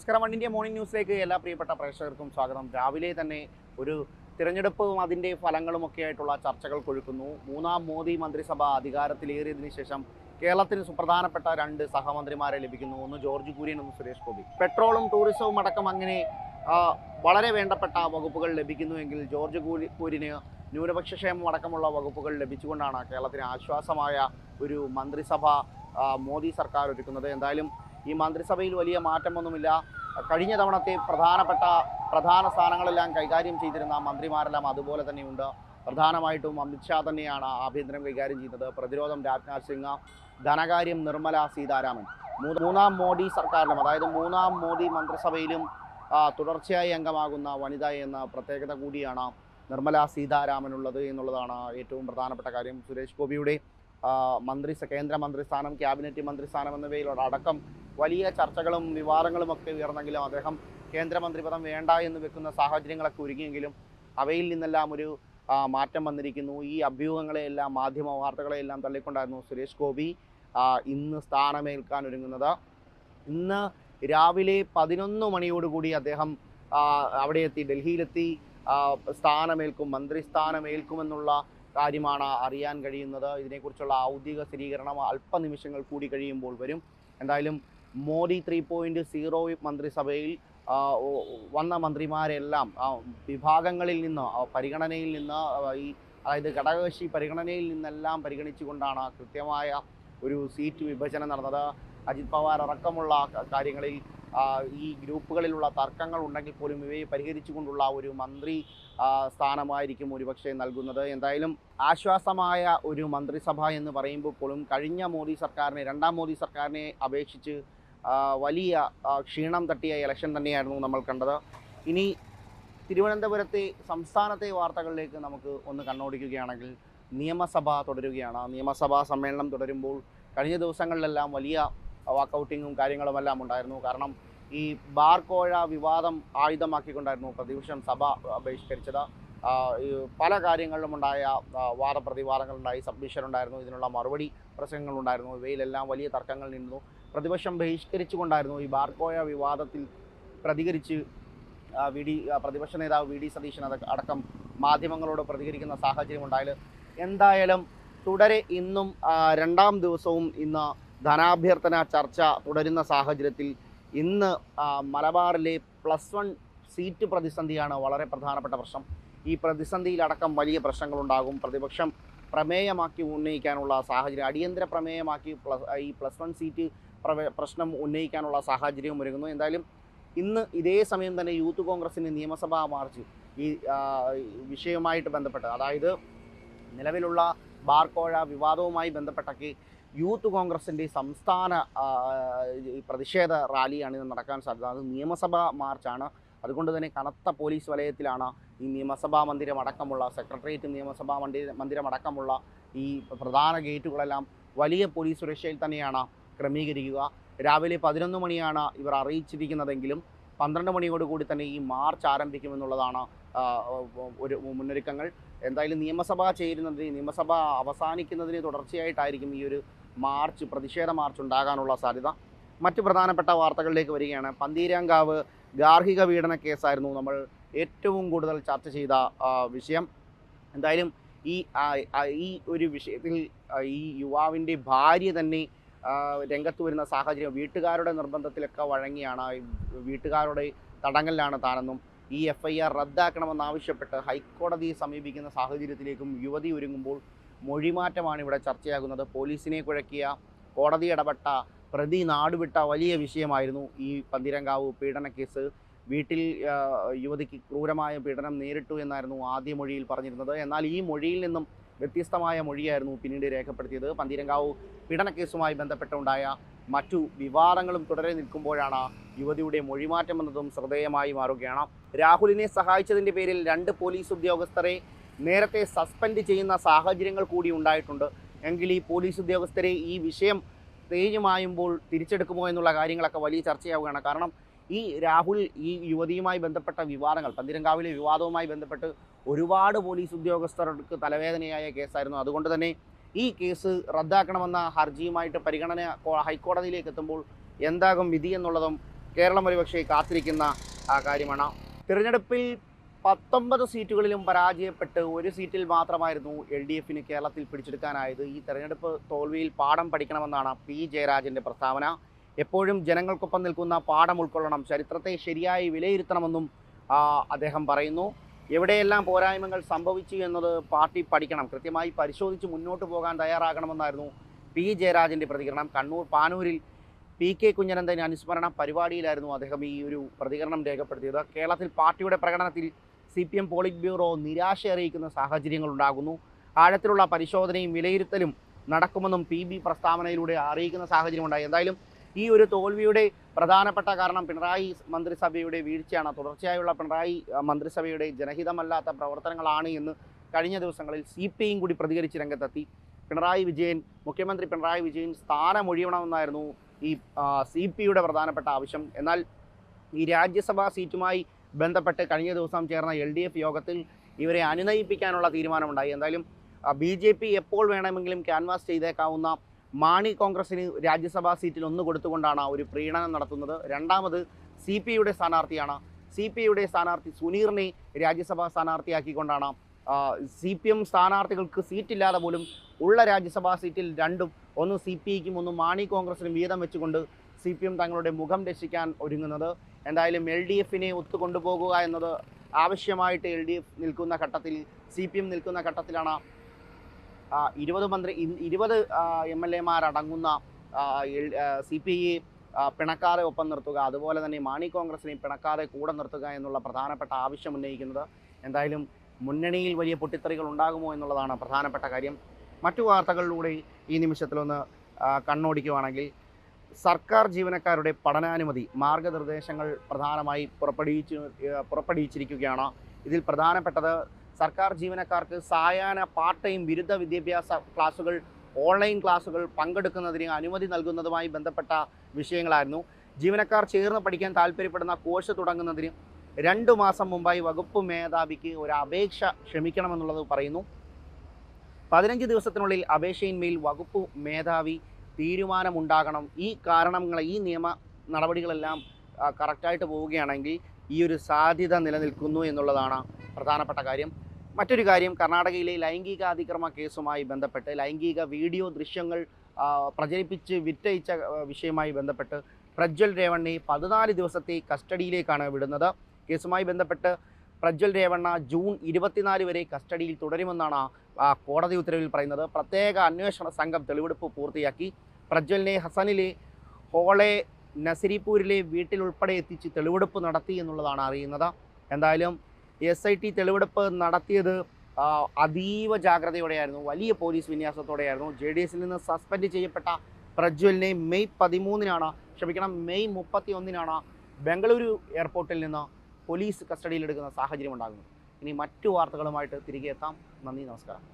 നമസ്കാരം one India morning ന്യൂസിലേക്ക് എല്ലാ പ്രിയപ്പെട്ട പ്രേക്ഷകർക്കും സ്വാഗതം. രാവിലെ തന്നെ ഒരു തിരഞ്ഞെടുപ്പും അതിന്റെ ഫലങ്ങളും ഒക്കെ ആയിട്ടുള്ള ചർച്ചകൾ കൊഴുക്കുന്നു. മൂന്നാം മോദി മന്ത്രിസഭ അധികാരത്തിലേറിയതിനു ശേഷം കേരളത്തിന് സുപ്രധാനപ്പെട്ട രണ്ട് സഹമന്ത്രിമാരെ ലഭിക്കുന്നു. ഒന്ന് ജോർജ് കുര്യൻ ഒന്ന് സുരേഷ് ഗോപി. പെട്രോളും ടൂറിസവും അടക്കം അങ്ങനെ വളരെ വേണ്ടപ്പെട്ട വകുപ്പുകൾ ലഭിക്കുന്നുവെങ്കിൽ ജോർജ് കൂരി- കുര്യന് ന്യൂനപക്ഷ ക്ഷേമം അടക്കമുള്ള വകുപ്പുകൾ ലഭിച്ചുകൊണ്ടാണ് കേരളത്തിന് ആശ്വാസമായ ഒരു മന്ത്രിസഭ മോദി സർക്കാർ ഒരുക്കുന്നത്. എന്തായാലും ഈ മന്ത്രിസഭയിൽ വലിയ മാറ്റമൊന്നുമില്ല. കഴിഞ്ഞ തവണത്തെ പ്രധാനപ്പെട്ട പ്രധാന സ്ഥാനങ്ങളെല്ലാം കൈകാര്യം ചെയ്തിരുന്ന മന്ത്രിമാരെല്ലാം അതുപോലെ തന്നെയുണ്ട്. പ്രധാനമായിട്ടും അമിത്ഷാ തന്നെയാണ് ആഭ്യന്തരം കൈകാര്യം ചെയ്യുന്നത് പ്രതിരോധം രാജ്നാഥ് സിംഗ് ധനകാര്യം നിർമ്മല സീതാരാമൻ. മൂന്നാം മോദി സർക്കാരിലും അതായത് മൂന്നാം മോദി മന്ത്രിസഭയിലും തുടർച്ചയായി അംഗമാകുന്ന വനിത എന്ന പ്രത്യേകത കൂടിയാണ് നിർമ്മല സീതാരാമനുള്ളത് എന്നുള്ളതാണ് ഏറ്റവും പ്രധാനപ്പെട്ട കാര്യം. സുരേഷ് ഗോപിയുടെ മന്ത്രി കേന്ദ്ര മന്ത്രിസ്ഥാനം ക്യാബിനറ്റ് മന്ത്രിസ്ഥാനം എന്നിവയിലടക്കം വലിയ ചർച്ചകളും വിവാദങ്ങളും ഒക്കെ ഉയർന്നെങ്കിലും അദ്ദേഹം കേന്ദ്രമന്ത്രി പദം വേണ്ട എന്ന് വെക്കുന്ന സാഹചര്യങ്ങളൊക്കെ ഒരുങ്ങിയെങ്കിലും അവയിൽ നിന്നെല്ലാം ഒരു മാറ്റം വന്നിരിക്കുന്നു. ഈ അഭ്യൂഹങ്ങളെയെല്ലാം മാധ്യമ വാർത്തകളെയെല്ലാം തള്ളിക്കൊണ്ടായിരുന്നു സുരേഷ് ഗോപി ഇന്ന് സ്ഥാനമേൽക്കാൻ ഒരുങ്ങുന്നത്. ഇന്ന് രാവിലെ പതിനൊന്ന് മണിയോടുകൂടി അദ്ദേഹം അവിടെ എത്തി ഡൽഹിയിലെത്തി സ്ഥാനമേൽക്കും സ്ഥാനമേൽക്കും മന്ത്രിസ്ഥാനമേൽക്കുമെന്നുള്ള കാര്യമാണ് അറിയാൻ കഴിയുന്നത്. ഇതിനെക്കുറിച്ചുള്ള ഔദ്യോഗിക സ്ഥിരീകരണം അല്പനിമിഷങ്ങൾ കൂടി കഴിയുമ്പോൾ വരും. എന്തായാലും മോദി ത്രീ പോയിന്റ് സീറോ മന്ത്രിസഭയിൽ വന്ന മന്ത്രിമാരെല്ലാം വിഭാഗങ്ങളിൽ നിന്ന് പരിഗണനയിൽ നിന്ന് ഈ അതായത് ഘടകകക്ഷി പരിഗണനയിൽ നിന്നെല്ലാം പരിഗണിച്ചുകൊണ്ടാണ് കൃത്യമായ ഒരു സീറ്റ് വിഭജനം നടന്നത്. അജിത് പവാർ അടക്കമുള്ള കാര്യങ്ങളിൽ ഈ ഗ്രൂപ്പുകളിലുള്ള തർക്കങ്ങൾ ഉണ്ടെങ്കിൽ പോലും ഇവയെ പരിഹരിച്ചുകൊണ്ടുള്ള ഒരു മന്ത്രി സ്ഥാനമായിരിക്കും ഒരുപക്ഷെ നൽകുന്നത്. എന്തായാലും ആശ്വാസമായ ഒരു മന്ത്രിസഭ എന്ന് പറയുമ്പോൾ പോലും കഴിഞ്ഞ മോദി സർക്കാരിനെ രണ്ടാം മോദി സർക്കാരിനെ അപേക്ഷിച്ച് വലിയ ക്ഷീണം തട്ടിയ ഇലക്ഷൻ തന്നെയായിരുന്നു നമ്മൾ കണ്ടത്. ഇനി തിരുവനന്തപുരത്തെ സംസ്ഥാനത്തെ വാർത്തകളിലേക്ക് നമുക്ക് ഒന്ന് കണ്ണോടിക്കുകയാണെങ്കിൽ നിയമസഭ തുടരുകയാണ്. നിയമസഭാ സമ്മേളനം തുടരുമ്പോൾ കഴിഞ്ഞ ദിവസങ്ങളിലെല്ലാം വലിയ വാക്കൗട്ടിങ്ങും കാര്യങ്ങളുമെല്ലാം ഉണ്ടായിരുന്നു. കാരണം ഈ ബാർ കോഴ വിവാദം ആയുധമാക്കിക്കൊണ്ടായിരുന്നു പ്രതിപക്ഷം സഭ ബഹിഷ്കരിച്ചത്. പല കാര്യങ്ങളിലും ഉണ്ടായ വാദപ്രതിവാദങ്ങളുണ്ടായി. സബ്മിഷൻ ഉണ്ടായിരുന്നു ഇതിനുള്ള മറുപടി പ്രസംഗങ്ങളുണ്ടായിരുന്നു. ഇവയിലെല്ലാം വലിയ തർക്കങ്ങൾ നിന്നു. പ്രതിപക്ഷം ബഹിഷ്കരിച്ചുകൊണ്ടായിരുന്നു ഈ ബാർക്കോയ വിവാദത്തിൽ പ്രതികരിച്ച് വി ഡി പ്രതിപക്ഷ നേതാവ് വി ഡി സതീശൻ അടക്കം മാധ്യമങ്ങളോട് പ്രതികരിക്കുന്ന സാഹചര്യം ഉണ്ടായാൽ എന്തായാലും തുടരെ ഇന്നും രണ്ടാം ദിവസവും ഇന്ന് ധനാഭ്യർത്ഥന ചർച്ച തുടരുന്ന സാഹചര്യത്തിൽ ഇന്ന് മലബാറിലെ പ്ലസ് വൺ സീറ്റ് പ്രതിസന്ധിയാണ് വളരെ പ്രധാനപ്പെട്ട പ്രശ്നം. ഈ പ്രതിസന്ധിയിലടക്കം വലിയ പ്രശ്നങ്ങളുണ്ടാകും. പ്രതിപക്ഷം പ്രമേയമാക്കി ഉന്നയിക്കാനുള്ള സാഹചര്യം അടിയന്തര പ്രമേയമാക്കി പ്ലസ് ഈ പ്ലസ് വൺ സീറ്റ് പ്രശ്നം ഉന്നയിക്കാനുള്ള സാഹചര്യവും ഒരുങ്ങുന്നു. എന്തായാലും ഇന്ന് ഇതേ സമയം തന്നെ യൂത്ത് കോൺഗ്രസിന്റെ നിയമസഭാ മാർച്ച് ഈ വിഷയവുമായിട്ട് ബന്ധപ്പെട്ട് അതായത് നിലവിലുള്ള ബാർക്കോഴ വിവാദവുമായി ബന്ധപ്പെട്ടൊക്കെ യൂത്ത് കോൺഗ്രസിന്റെ സംസ്ഥാന പ്രതിഷേധ റാലിയാണ് ഇന്ന് നടക്കാൻ സാധ്യത. അത് നിയമസഭാ മാർച്ചാണ്. അതുകൊണ്ട് തന്നെ കനത്ത പോലീസ് വലയത്തിലാണ് ഈ നിയമസഭാ മന്ദിരം അടക്കമുള്ള സെക്രട്ടേറിയറ്റ് നിയമസഭാ മന്ദിരം അടക്കമുള്ള ഈ പ്രധാന ഗേറ്റുകളെല്ലാം വലിയ പോലീസ് സുരക്ഷയിൽ തന്നെയാണ് ക്രമീകരിക്കുക. രാവിലെ പതിനൊന്ന് മണിയാണ് ഇവർ അറിയിച്ചിരിക്കുന്നതെങ്കിലും പന്ത്രണ്ട് മണിയോടുകൂടി തന്നെ ഈ മാർച്ച് ആരംഭിക്കുമെന്നുള്ളതാണ് ഒരു മുന്നൊരുക്കങ്ങൾ. എന്തായാലും നിയമസഭ ചേരുന്നതിന് നിയമസഭ അവസാനിക്കുന്നതിന് തുടർച്ചയായിട്ടായിരിക്കും ഈ ഒരു മാർച്ച് പ്രതിഷേധ മാർച്ച് ഉണ്ടാകാനുള്ള സാധ്യത. മറ്റു പ്രധാനപ്പെട്ട വാർത്തകളിലേക്ക് വരികയാണ്. പന്തീരാങ്കാവ് ഗാർഹിക പീഡന കേസായിരുന്നു നമ്മൾ ഏറ്റവും കൂടുതൽ ചർച്ച ചെയ്ത വിഷയം. എന്തായാലും ഈ ഈ ഒരു വിഷയത്തിൽ ഈ യുവാവിന്റെ ഭാര്യ തന്നെ രംഗത്ത് വരുന്ന സാഹചര്യം വീട്ടുകാരുടെ നിർബന്ധത്തിലൊക്കെ വഴങ്ങിയാണ് വീട്ടുകാരുടെ തടങ്കലിലാണ് താനെന്നും ഈ എഫ് ഐ ആർ റദ്ദാക്കണമെന്നാവശ്യപ്പെട്ട് ഹൈക്കോടതിയെ സമീപിക്കുന്ന സാഹചര്യത്തിലേക്കും യുവതി ഒരുങ്ങുമ്പോൾ മൊഴിമാറ്റമാണ് ഇവിടെ ചർച്ചയാകുന്നത്. പോലീസിനെ കുഴക്കിയ കോടതി ഇടപെട്ട പ്രതി നാടുവിട്ട വലിയ വിഷയമായിരുന്നു ഈ പന്തിരങ്കാവ് പീഡന കേസ്. വീട്ടിൽ യുവതിക്ക് ക്രൂരമായ പീഡനം നേരിട്ടു എന്നായിരുന്നു ആദ്യ മൊഴിയിൽ പറഞ്ഞിരുന്നത്. എന്നാൽ ഈ മൊഴിയിൽ നിന്നും വ്യത്യസ്തമായ മൊഴിയായിരുന്നു പിന്നീട് രേഖപ്പെടുത്തിയത്. പന്തീരങ്കാവ് പീഡനക്കേസുമായി ബന്ധപ്പെട്ടുണ്ടായ മറ്റു വിവാദങ്ങളും തുടരെ നിൽക്കുമ്പോഴാണ് യുവതിയുടെ മൊഴിമാറ്റം എന്നതും ശ്രദ്ധേയമായി മാറുകയാണ്. രാഹുലിനെ സഹായിച്ചതിന്റെ പേരിൽ രണ്ട് പോലീസ് ഉദ്യോഗസ്ഥരെ നേരത്തെ സസ്പെൻഡ് ചെയ്യുന്ന സാഹചര്യങ്ങൾ കൂടി ഉണ്ടായിട്ടുണ്ട്. എങ്കിൽ ഈ പോലീസ് ഉദ്യോഗസ്ഥരെ ഈ വിഷയം തേഞ്ഞുമായുമ്പോൾ തിരിച്ചെടുക്കുമോ എന്നുള്ള കാര്യങ്ങളൊക്കെ വലിയ ചർച്ചയാവുകയാണ്. കാരണം ഈ രാഹുൽ ഈ യുവതിയുമായി ബന്ധപ്പെട്ട വിവാദങ്ങൾ പന്തിരങ്കാവിലെ വിവാദവുമായി ബന്ധപ്പെട്ട് ഒരുപാട് പോലീസ് ഉദ്യോഗസ്ഥർക്ക് തലവേദനയായ കേസായിരുന്നു. അതുകൊണ്ട് തന്നെ ഈ കേസ് റദ്ദാക്കണമെന്ന ഹർജിയുമായിട്ട് പരിഗണന ഹൈക്കോടതിയിലേക്ക് എത്തുമ്പോൾ എന്താകും വിധി എന്നുള്ളതും കേരളം ഒരുപക്ഷെ കാത്തിരിക്കുന്ന കാര്യമാണ്. തിരഞ്ഞെടുപ്പിൽ പത്തൊമ്പത് സീറ്റുകളിലും പരാജയപ്പെട്ട് ഒരു സീറ്റിൽ മാത്രമായിരുന്നു എൽ ഡി എഫിന് കേരളത്തിൽ പിടിച്ചെടുക്കാനായത്. ഈ തെരഞ്ഞെടുപ്പ് തോൽവിയിൽ പാഠം പഠിക്കണമെന്നാണ് പി ജയരാജന്റെ പ്രസ്താവന. എപ്പോഴും ജനങ്ങൾക്കൊപ്പം നിൽക്കുന്ന പാഠം ഉൾക്കൊള്ളണം. ചരിത്രത്തെ ശരിയായി വിലയിരുത്തണമെന്നും അദ്ദേഹം പറയുന്നു. എവിടെയെല്ലാം പോരായ്മകൾ സംഭവിച്ചു എന്നത് പാർട്ടി പഠിക്കണം. കൃത്യമായി പരിശോധിച്ച് മുന്നോട്ട് പോകാൻ തയ്യാറാകണമെന്നായിരുന്നു പി. ജയരാജന്റെ പ്രതികരണം. കണ്ണൂർ പാനൂരിൽ പി. കെ. കുഞ്ഞനന്ദൻ അനുസ്മരണ പരിപാടിയിലായിരുന്നു അദ്ദേഹം ഈ ഒരു പ്രതികരണം രേഖപ്പെടുത്തിയത്. കേരളത്തിൽ പാർട്ടിയുടെ പ്രകടനത്തിൽ C P M polit bureau നിരാശ അറിയിക്കുന്ന സാഹചര്യങ്ങളുണ്ടാകുന്നു ആഴത്തിലുള്ള പരിശോധനയും വിലയിരുത്തലും നടക്കുമെന്നും പി. ബി പ്രസ്താവനയിലൂടെ അറിയിക്കുന്ന സാഹചര്യമുണ്ടായി. എന്തായാലും ഈ ഒരു തോൽവിയുടെ പ്രധാനപ്പെട്ട കാരണം പിണറായി മന്ത്രിസഭയുടെ വീഴ്ചയാണ്. തുടർച്ചയായുള്ള പിണറായി മന്ത്രിസഭയുടെ ജനഹിതമല്ലാത്ത പ്രവർത്തനങ്ങളാണ് എന്ന് കഴിഞ്ഞ ദിവസങ്ങളിൽ സി പി ഐയും കൂടി പ്രതികരിച്ച് രംഗത്തെത്തി. പിണറായി വിജയൻ മുഖ്യമന്ത്രി പിണറായി വിജയൻ സ്ഥാനം സ്ഥാനമൊഴിയണമെന്നായിരുന്നു ഈ സി പി യുടെ പ്രധാനപ്പെട്ട ആവശ്യം. എന്നാൽ ഈ രാജ്യസഭാ സീറ്റുമായി ബന്ധപ്പെട്ട് കഴിഞ്ഞ ദിവസം ചേർന്ന എൽ ഡി എഫ് യോഗത്തിൽ ഇവരെ അനുനയിപ്പിക്കാനുള്ള തീരുമാനമുണ്ടായി. എന്തായാലും ബി ജെ പി എപ്പോൾ വേണമെങ്കിലും ക്യാൻവാസ് ചെയ്തേക്കാവുന്ന മാണി കോൺഗ്രസിന് രാജ്യസഭാ സീറ്റിൽ ഒന്ന് കൊടുത്തുകൊണ്ടാണ് ഒരു പ്രീണനം നടത്തുന്നത്. രണ്ടാമത് സി പി യുടെ സ്ഥാനാർത്ഥിയാണ്. സി പി യുടെ സ്ഥാനാർത്ഥി സുനീറിനെ രാജ്യസഭാ സ്ഥാനാർത്ഥിയാക്കിക്കൊണ്ടാണ് സി പി എം സ്ഥാനാർത്ഥികൾക്ക് സീറ്റില്ലാതെ പോലും ഉള്ള രാജ്യസഭാ സീറ്റിൽ രണ്ടും ഒന്ന് സി പി ഐക്കും ഒന്ന് മാണി കോൺഗ്രസിനും വീതം വെച്ചുകൊണ്ട് സി പി എം തങ്ങളുടെ മുഖം രക്ഷിക്കാൻ ഒരുങ്ങുന്നത്. എന്തായാലും എൽ ഡി എഫിനെ ഒത്തുകൊണ്ടുപോകുക എന്നത് ആവശ്യമായിട്ട് എൽ ഡി എഫ് നിൽക്കുന്ന ഘട്ടത്തിൽ സി പി എം നിൽക്കുന്ന ഘട്ടത്തിലാണ് ഇരുപത് മന്ത്രി ഇരുപത് എം എൽ എമാരടങ്ങുന്ന സി പി ഐ പിണക്കാതെ ഒപ്പം നിർത്തുക അതുപോലെ തന്നെ മാണി കോൺഗ്രസിനെയും പിണക്കാതെ കൂടെ നിർത്തുക എന്നുള്ള പ്രധാനപ്പെട്ട ആവശ്യം ഉന്നയിക്കുന്നത് എന്തായാലും മുന്നണിയിൽ വലിയ പൊട്ടിത്തെറികൾ ഉണ്ടാകുമോ എന്നുള്ളതാണ് പ്രധാനപ്പെട്ട കാര്യം. മറ്റു വാർത്തകളിലൂടെ ഈ നിമിഷത്തിലൊന്ന് കണ്ണോടിക്കുവാണെങ്കിൽ സർക്കാർ ജീവനക്കാരുടെ പഠനാനുമതി മാർഗനിർദ്ദേശങ്ങൾ പ്രധാനമായി പുറപ്പെടുവിച്ചു പുറപ്പെടുവിച്ചിരിക്കുകയാണ്. ഇതിൽ പ്രധാനപ്പെട്ടത് സർക്കാർ ജീവനക്കാർക്ക് സായാഹ്ന പാർട്ട് ടൈം ബിരുദ വിദ്യാഭ്യാസ ക്ലാസുകൾ ഓൺലൈൻ ക്ലാസുകൾ പങ്കെടുക്കുന്നതിന് അനുമതി നൽകുന്നതുമായി ബന്ധപ്പെട്ട വിഷയങ്ങളായിരുന്നു. ജീവനക്കാർ ചേർന്ന് പഠിക്കാൻ താല്പര്യപ്പെടുന്ന കോഴ്സ് തുടങ്ങുന്നതിന് രണ്ടു മാസം മുമ്പായി വകുപ്പ് മേധാവിക്ക് ഒരു അപേക്ഷ ക്ഷമിക്കണമെന്നുള്ളത് പറയുന്നു. പതിനഞ്ച് ദിവസത്തിനുള്ളിൽ അപേക്ഷയിന്മേൽ വകുപ്പ് മേധാവി തീരുമാനമുണ്ടാകണം. ഈ കാരണങ്ങൾ ഈ നിയമ നടപടികളെല്ലാം കറക്റ്റായിട്ട് പോവുകയാണെങ്കിൽ ഈ ഒരു സാധ്യത നിലനിൽക്കുന്നു എന്നുള്ളതാണ് പ്രധാനപ്പെട്ട കാര്യം. മറ്റൊരു കാര്യം കർണാടകയിലെ ലൈംഗിക അതിക്രമ കേസുമായി ബന്ധപ്പെട്ട് ലൈംഗിക വീഡിയോ ദൃശ്യങ്ങൾ പ്രചരിപ്പിച്ച് വിറ്റയിച്ച വിഷയവുമായി ബന്ധപ്പെട്ട് പ്രജ്വൽ രേവണ്ണയെ പതിനാല് ദിവസത്തെ കസ്റ്റഡിയിലേക്കാണ് വിടുന്നത്. കേസുമായി ബന്ധപ്പെട്ട് പ്രജ്വൽ രേവണ്ണ ജൂൺ ഇരുപത്തിനാല് വരെ കസ്റ്റഡിയിൽ തുടരുമെന്നാണ് കോടതി ഉത്തരവിൽ പറയുന്നത്. പ്രത്യേക അന്വേഷണ സംഘം തെളിവെടുപ്പ് പൂർത്തിയാക്കി പ്രജ്വലിനെ ഹസനിലെ ഹോളെ നസരിപ്പൂരിലെ വീട്ടിലുൾപ്പെടെ എത്തിച്ച് തെളിവെടുപ്പ് നടത്തി എന്നുള്ളതാണ് അറിയുന്നത്. എന്തായാലും എസ് ഐ ടി തെളിവെടുപ്പ് നടത്തിയത് അതീവ ജാഗ്രതയോടെയായിരുന്നു. വലിയ പോലീസ് വിന്യാസത്തോടെയായിരുന്നു. ജെ ഡി എസിൽ നിന്ന് സസ്പെൻഡ് ചെയ്യപ്പെട്ട പ്രജ്വലിനെ മെയ് പതിമൂന്നിനാണ് ക്ഷമിക്കണം മെയ് മുപ്പത്തി ഒന്നിനാണ് ബംഗളൂരു എയർപോർട്ടിൽ നിന്ന് പോലീസ് കസ്റ്റഡിയിലെടുക്കുന്ന സാഹചര്യം ഉണ്ടാകുന്നത് ഇനി മറ്റു വാർത്തകളുമായിട്ട് തിരികെ എത്താം. നന്ദി നമസ്കാരം.